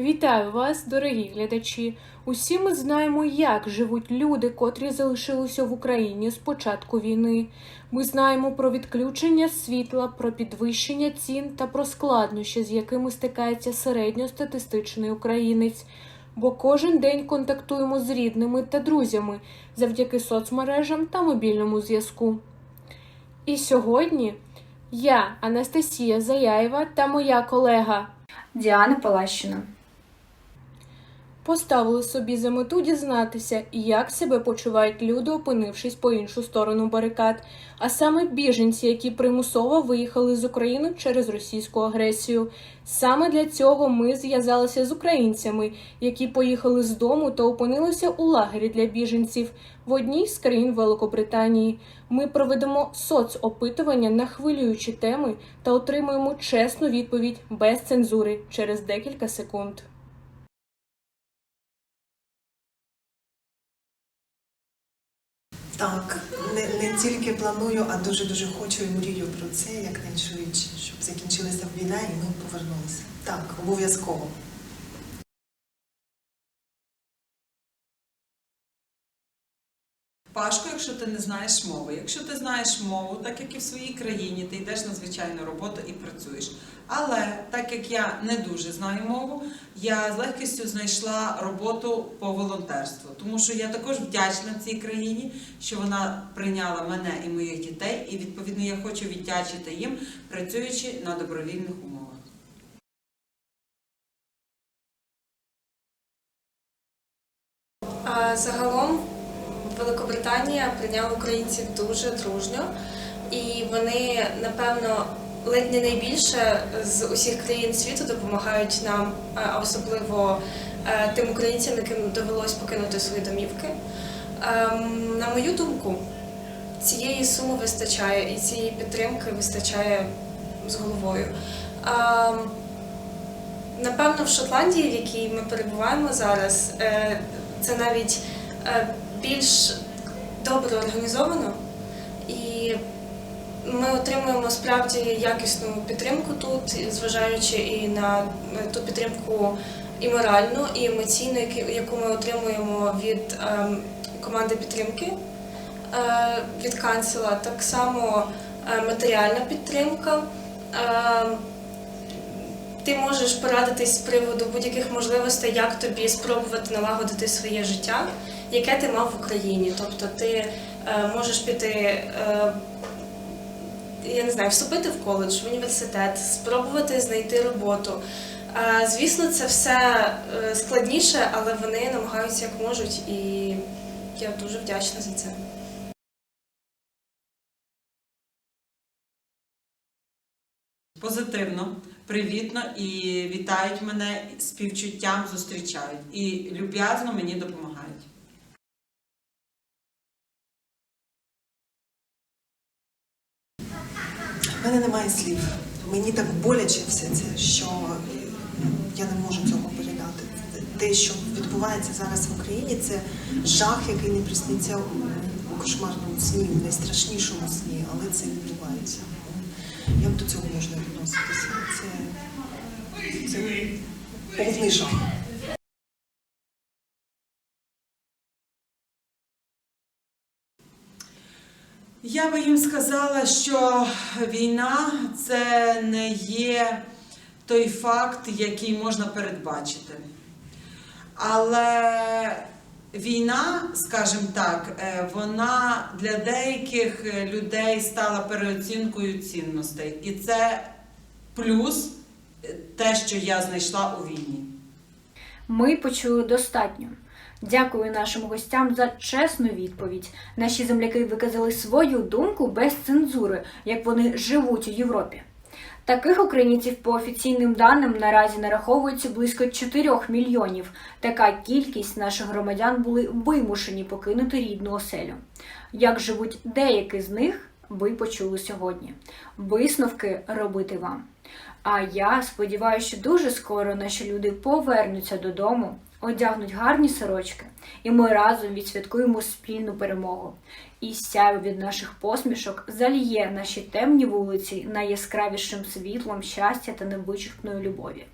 Вітаю вас, дорогі глядачі! Усі ми знаємо, як живуть люди, котрі залишилися в Україні з початку війни. Ми знаємо про відключення світла, про підвищення цін та про складнощі, з якими стикається середньостатистичний українець. Бо кожен день контактуємо з рідними та друзями завдяки соцмережам та мобільному зв'язку. І сьогодні я, Анастасія Заяєва та моя колега Діана Палащина. Поставили собі за мету дізнатися, як себе почувають люди, опинившись по іншу сторону барикад, а саме біженці, які примусово виїхали з України через російську агресію. Саме для цього ми зв'язалися з українцями, які поїхали з дому та опинилися у лагері для біженців в одній з країн Великобританії. Ми проведемо соцопитування на хвилюючі теми та отримуємо чесну відповідь без цензури через декілька секунд. Так, не, не тільки планую, а дуже дуже хочу і мрію про це якнайшвидше, щоб закінчилася війна і ми повернулися. Так, обов'язково. Важко, якщо ти не знаєш мови. Якщо ти знаєш мову, так як і в своїй країні, ти йдеш на звичайну роботу і працюєш. Але так як я не дуже знаю мову, я з легкістю знайшла роботу по волонтерству, тому що я також вдячна цій країні, що вона прийняла мене і моїх дітей, і відповідно я хочу віддячити їм, працюючи на добровільних умовах. Загалом Великобританія прийняла українців дуже дружньо, і вони, напевно, ледь не найбільше з усіх країн світу допомагають нам, е, особливо е, тим українцям, яким довелось покинути свої домівки. Ем, На мою думку, цієї суми вистачає і цієї підтримки вистачає з головою. Ем, Напевно, в Шотландії, в якій ми перебуваємо зараз, е, це навіть більш добре організовано, і ми отримуємо справді якісну підтримку тут, зважаючи і на е, ту підтримку і моральну, і емоційну, яку ми отримуємо від ем, команди підтримки е, від канцела. Так само е, матеріальна підтримка. Ем, ти можеш порадитись з приводу будь-яких можливостей, як тобі спробувати налагодити своє життя, яке ти мав в Україні. Тобто ти е, можеш піти, е, я не знаю, вступити в коледж, в університет, спробувати знайти роботу. Е, звісно, це все складніше, але вони намагаються як можуть, і я дуже вдячна за це. Позитивно, привітно і вітають мене співчуттям, зустрічають і люб'язно мені допомагають. В мене немає слів. Мені так боляче все це, що я не можу цього передати. Те, що відбувається зараз в Україні, це жах, який не присниться у у кошмарному сні, в найстрашнішому сні, але це відбувається. Як до цього можна відноситися? Це, це повний жах. Я би їм сказала, що війна це не є той факт, який можна передбачити. Але війна, скажімо так, е, вона для деяких людей стала переоцінкою цінностей. І це плюс е, те, що я знайшла у війні. Ми почули достатньо. Дякую нашим гостям за чесну відповідь. Наші земляки виказали свою думку без цензури, як вони живуть у Європі. Таких українців по офіційним даним наразі нараховується близько 4 мільйонів. Така кількість наших громадян були вимушені покинути рідну оселю. Як живуть деякі з них, ви почули сьогодні. Висновки робити вам. А я сподіваюся, що дуже скоро наші люди повернуться додому, одягнуть гарні сорочки, і ми разом відсвяткуємо спільну перемогу. І сяйво від наших посмішок заліє наші темні вулиці найяскравішим світлом щастя та невичерпної любові.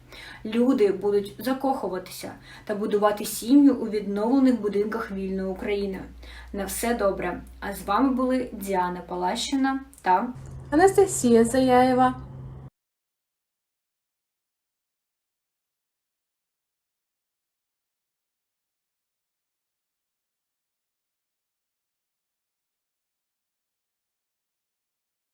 Люди будуть закохуватися та будувати сім'ю у відновлених будинках вільної України. На все добре. А з вами були Діана Палащина та Анастасія Заяєва,